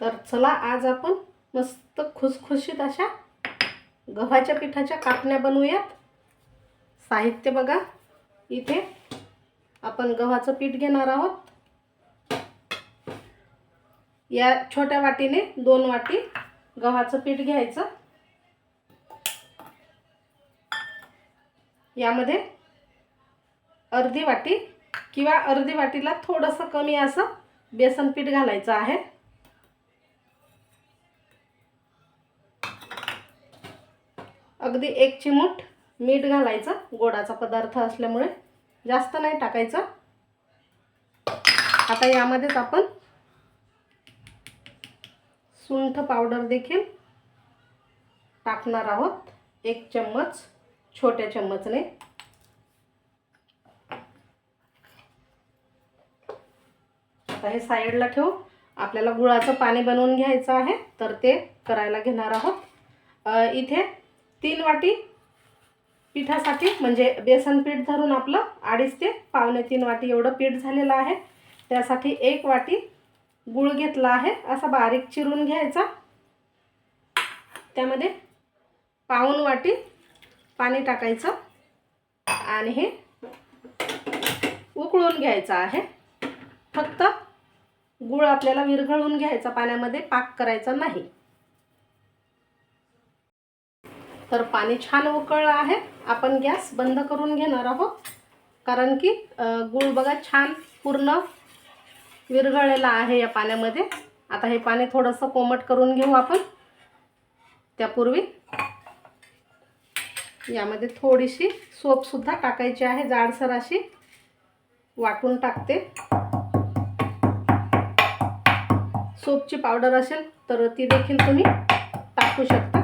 तर चला आज आपण मस्त खुसखुशीत अशा गव्हाच्या पिठाच्या कापण्या बनवूयात. साहित्य बघा. इथे आपण गव्हाचं पीठ घेणार आहोत. या छोट्या वाटीने दोन वाटी गव्हाचं पीठ घ्यायचं. यामध्ये अर्धी वाटी किंवा अर्धी वाटीला थोडंसं कमी असं बेसन पीठ घालायचं आहे. अगदी एक चिमूट मीठ घालायचं. गोडाचा पदार्थ असल्यामुळे जास्त नाही टाकायचं. आता यामध्येच आपण सुंठ पावडर देखील टाकणार आहोत. एक चम्मच छोट्या चम्मचने. आता हे साईडला ठेवू. आपल्याला गुळाचं पाणी बनवून घ्यायचं आहे तर ते करायला घेणार आहोत. इथे तीन वाटी पिठासाठी म्हणजे बेसन पीठ धरून आपलं अडीच ते पावणे तीन वाटी एवढं पीठ झालेलं आहे. त्यासाठी एक वाटी गुळ घेतला आहे. असा बारीक चिरून घ्यायचा. त्यामध्ये पाऊन वाटी पाणी टाकायचं. आणि हे उकळून घ्यायचं आहे. फक्त गुळ आपल्याला विरघळून घ्यायचा. पाण्यामध्ये पाक करायचा नाही. तर पाणी छान उकळलं आहे. आपण गॅस बंद करून घेणार आहोत. कारण की गूळ बघा छान पूर्ण विरघळलेला आहे या पाण्यामध्ये. आता हे पाणी थोडंसं कोमट करून घेऊ आपण. त्यापूर्वी यामध्ये थोडीशी सोपसुद्धा टाकायची आहे. जाडसर अशी वाटून टाकते. सोपची पावडर असेल तर ती देखील तुम्ही टाकू शकता.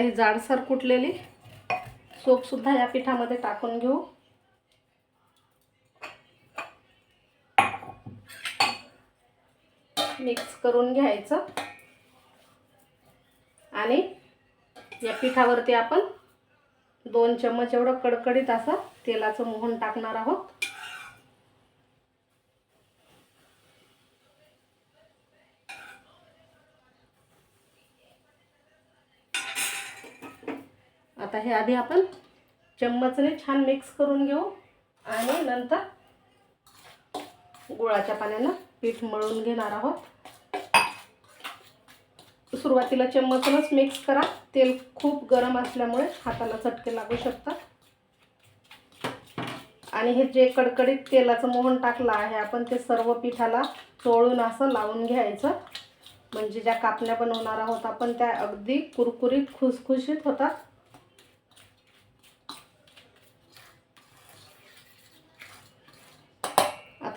ही जाडसर कुटलेली. सोपसुद्धा या पिठामध्ये टाकून घेऊ. मिक्स करून घ्यायचं. आणि या पिठावरती आपण दोन चम्मच एवढं कडकडीत असं तेलाचं मोहन टाकणार आहोत आता हे आधी आपण चम्मचने छान मिक्स करून घेऊ आणि नंतर गुळाच्या पाण्यानं पीठ मळून घेणार आहोत. सुरुवातीला चम्मचनंच मिक्स करा. तेल खूप गरम असल्यामुळे हाताला चटके लागू शकतात. आणि हे जे कडकडीत तेलाचं मोहन टाकलं आहे आपण ते सर्व पिठाला चोळून असं लावून घ्यायचं. म्हणजे ज्या कापण्या बनवणार आहोत आपण त्या अगदी कुरकुरीत खुसखुशीत होतात.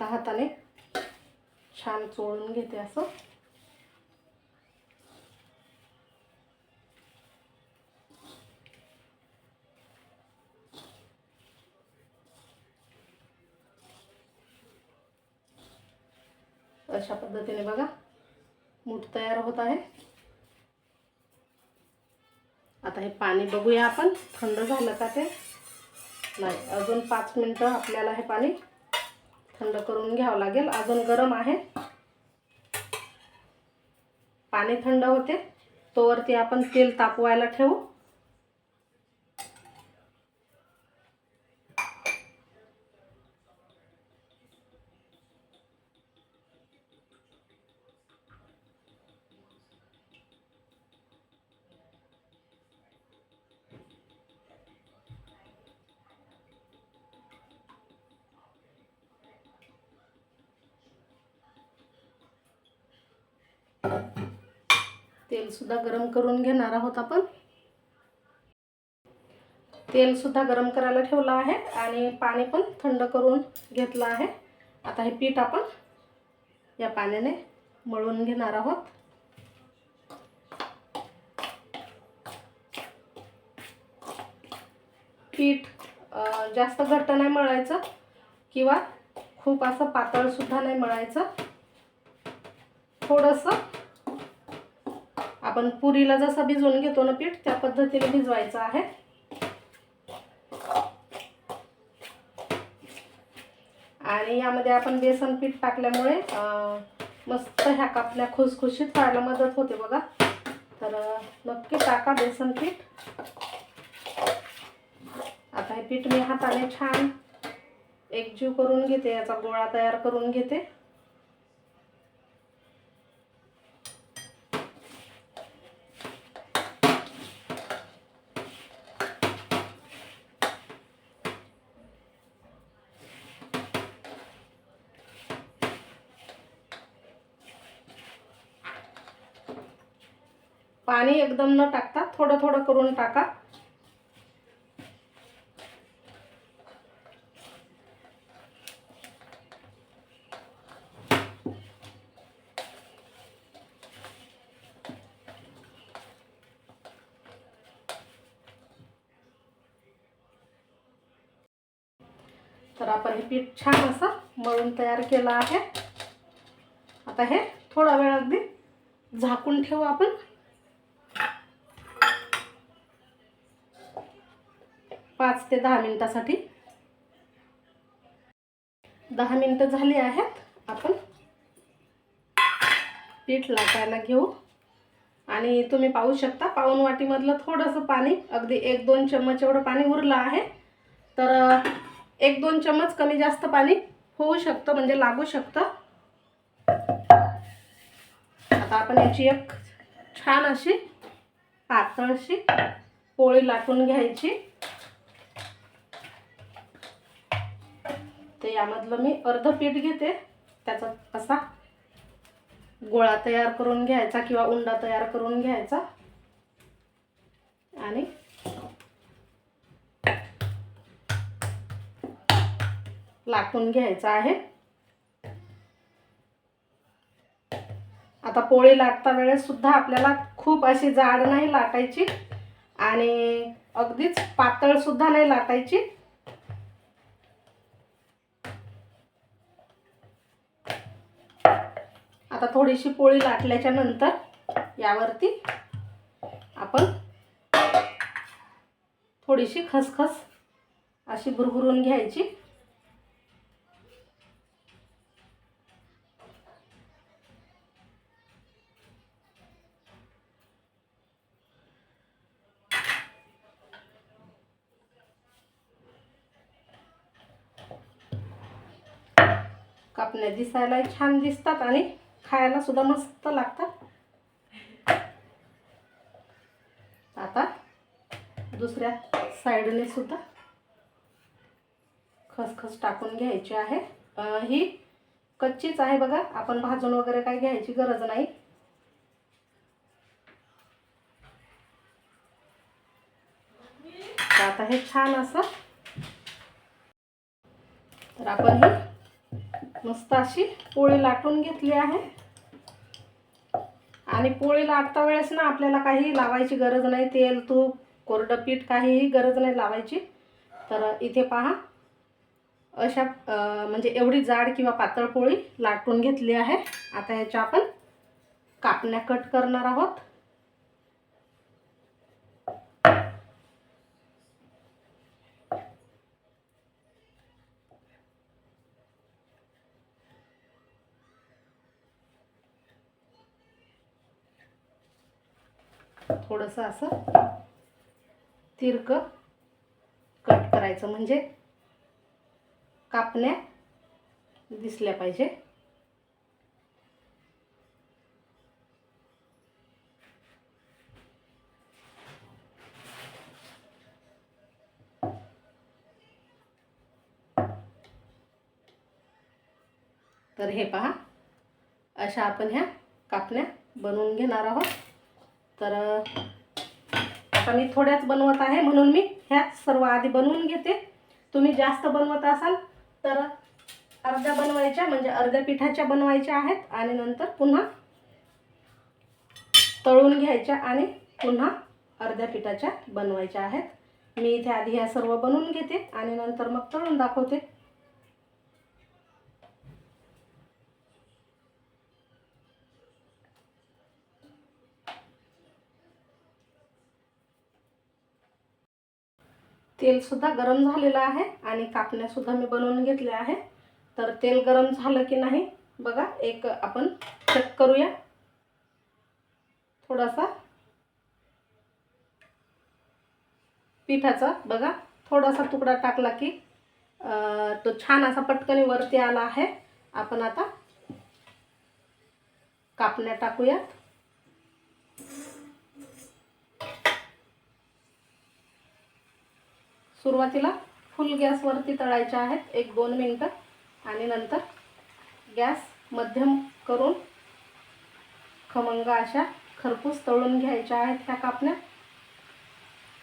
आता हाताने छान चोळून घेते असं. अशा पद्धतीने बघा मूठ तयार होत आहे. आता हे पाणी बघूया आपण. थंड झालं का ते? नाही अजून पाच मिनटं आपल्याला हे पाणी थंड करून घ्यावं लागेल. अजून गरम आहे. पाणी थंड होते. तोवरती आपण तेल तापवायला ठेवू. तेल सुद्धा गरम करून घेणार आहोत आपण. तेल सुद्धा गरम करायला ठेवलं आहे आणि पाणी पण थंड करून घेतलं आहे. आता हे पीठ आपण या पाण्याने मळून घेणार आहोत. पीठ जास्त घट्ट नाही मळायचं किंवा खूप असं पातळसुद्धा नाही मळायचं. थोडंसं आपण पुरीला जसा भिजवून घेतो ना पीठ त्या पद्धतीने भिजवायचं आहे. आणि यामध्ये आपण बेसन पीठ टाकल्यामुळे मस्त ह्या कापल्या खुसखुशीत व्हायला मदत होते बघा. तर नक्की टाका बेसन पीठ. आता हे पीठ मी हाताने छान एकजीव करून घेते याचा गोळा तयार करून घेते. पाणी एकदम न टाकता थोडं थोडं करून टाका. तर आपण हे पीठ छान असं मळून तयार केलं आहे. आता हे थोडा वेळ अगदी झाकून ठेवू आपण. पाच ते दहा मिनिटासाठी. दहा मिनिटं झाली आहेत. आपण पीठ लाटायला घेऊ. आणि तुम्ही पाहू शकता पाऊन वाटीमधलं थोडंसं पाणी अगदी एक दोन चम्मच एवढं पाणी उरलं आहे. तर एक दोन चम्मच कमी जास्त पाणी होऊ शकतं म्हणजे लागू शकतं. आता आपण याची एक छान अशी पातळशी पोळी लाटून घ्यायची. ते यामधलं मी अर्ध पीठ घेते. त्याचा असा गोळा तयार करून घ्यायचा किंवा उंडा तयार करून घ्यायचा. आणि लाटून घ्यायचा आहे. आता पोळी लाटता वेळेस सुद्धा आपल्याला खूप अशी जाड नाही लाटायची आणि अगदीच पातळ सुद्धा नाही लाटायची आता थोडीशी पोळी लाटल्याच्या नंतर यावरती आपण थोडीशी खसखस अशी भुरभुरून घ्यायची. कापण्या दिसायला छान दिसतात आणि खायला सुद्धा मस्त लागतात. आता दुसऱ्या साईडने सुद्धा खसखस टाकून घ्यायची आहे. ही कच्चीच आहे बघा. आपण भाजून वगैरे काही घ्यायची गरज नाही. आता हे छान असं तर आपण ही मस्त अशी पोळी लाटून घेतली आहे. आणि पोळी लाटता वेळेस ना आपल्याला काही लावायची गरज नाही. तेल तूप कोरडं पीठ काहीही गरज नाही लावायची. तर इथे पहा अशा म्हणजे एवढी जाड किंवा पातळ पोळी लाटून घेतली आहे. आता याच्या आपण कापण्या कट करणार आहोत. थोडंसं असं तिरकं कट करायचं. म्हणजे कापण्या दिसल्या पाहिजे. तर हे पहा अशा आपण ह्या कापण्या बनवून घेणार आहोत. तर आता मी थोड्याच बनवत आहे म्हणून मी ह्याच सर्व आधी बनवून घेते. तुम्ही जास्त बनवत असाल तर अर्ध्या बनवायच्या म्हणजे अर्ध्या पिठाच्या बनवायच्या आहेत आणि नंतर पुन्हा तळून घ्यायच्या आणि पुन्हा अर्ध्या पिठाच्या बनवायच्या आहेत. मी इथे आधी ह्या सर्व बनवून घेते आणि नंतर मग तळून दाखवते. तेलसुद्धा गरम झालेलं आहे आणि कापण्यासुद्धा मी बनवून घेतल्या आहे. तर तेल गरम झालं की नाही बघा एक आपण चेक करूया. थोडासा पिठाचा बघा थोडासा तुकडा टाकला की तो छान असा पटकन वरती आला आहे. आपण आता कापण्या टाकूयात. सुरुवातीला फुल गॅसवरती तळायच्या आहेत एक दोन मिनटं. आणि नंतर गॅस मध्यम करून खमंग अशा खरपूस तळून घ्यायच्या आहेत ह्या कापण्या.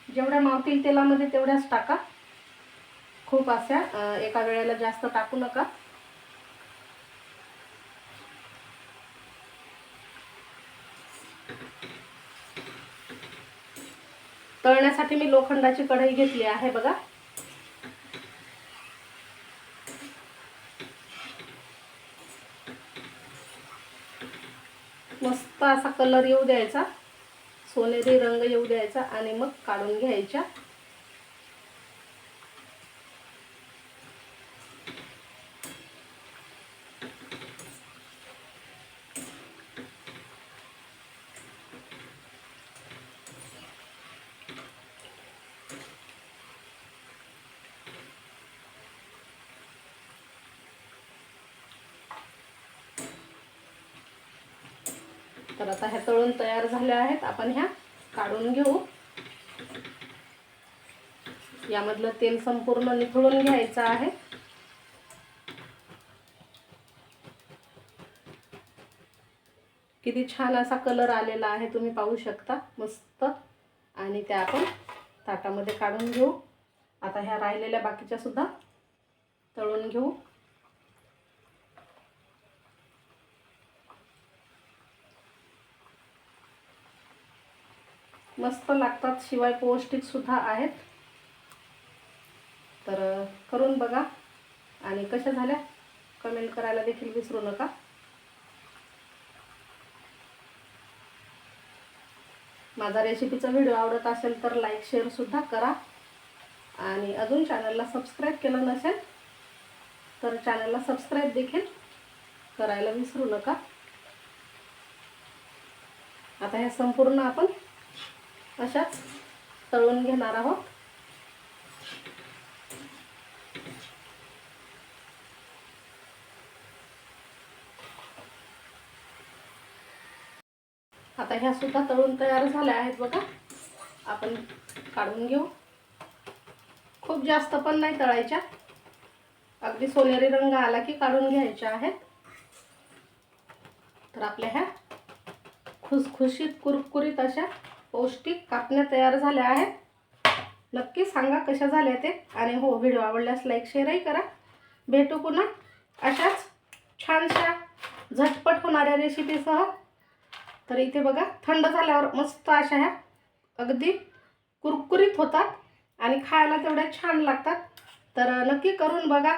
जेवढ्या मावतील तेलामध्ये तेवढ्याच टाका. खूप अशा एका वेळेला जास्त टाकू नका. तळण्यासाठी मी लोखंडाची कढई घेतली आहे बघा. मस्त असा कलर येऊ द्यायचा. सोनेरी रंग येऊ द्यायचा आणि मग काढून घ्यायच्या. तर आता ह्या तळून तयार झाल्या आहेत. आपण ह्या काढून घेऊ. यामधलं तेल संपूर्ण निथळून घ्यायचं आहे. किती छान असा कलर आलेला आहे तुम्ही पाहू शकता. मस्त. आणि त्या आपण ताटामध्ये काढून घेऊ. आता ह्या राहिलेल्या बाकीच्या सुद्धा तळून घेऊ. मस्त लागतात. शिवाय पौष्टिकसुद्धा आहेत. तर करून बघा. आणि कशा झाल्या? कमेंट करायला देखील विसरू नका. माझा रेसिपीचा व्हिडिओ आवडत असेल तर लाईक शेअरसुद्धा करा. आणि अजून चॅनलला सबस्क्राईब केलं नसेल तर चॅनलला सबस्क्राईब देखील करायला विसरू नका. आता हे संपूर्ण आपण अशाच तळून घेणार आहोत. आता ह्या सुद्धा तळून तयार झाल्या आहेत बघा. आपण काढून घेऊ. खूप जास्त पण नाही तळायच्या. अगदी सोनेरी रंग आला की काढून घ्यायच्या आहेत. तर आपल्या ह्या खुसखुशीत कुरकुरीत अशा पौष्टिक कापण्या तयार झाल्या आहेत. नक्की सांगा कशा झाल्या ते. आणि हो व्हिडिओ आवडल्यास लाईक शेअरही करा. भेटू पुन्हा अशाच छानशा झटपट होणाऱ्या रेसिपीसह तर इथे बघा थंड झाल्यावर मस्त अशा ह्या अगदी कुरकुरीत होतात आणि खायला तेवढ्या छान लागतात. तर नक्की करून बघा.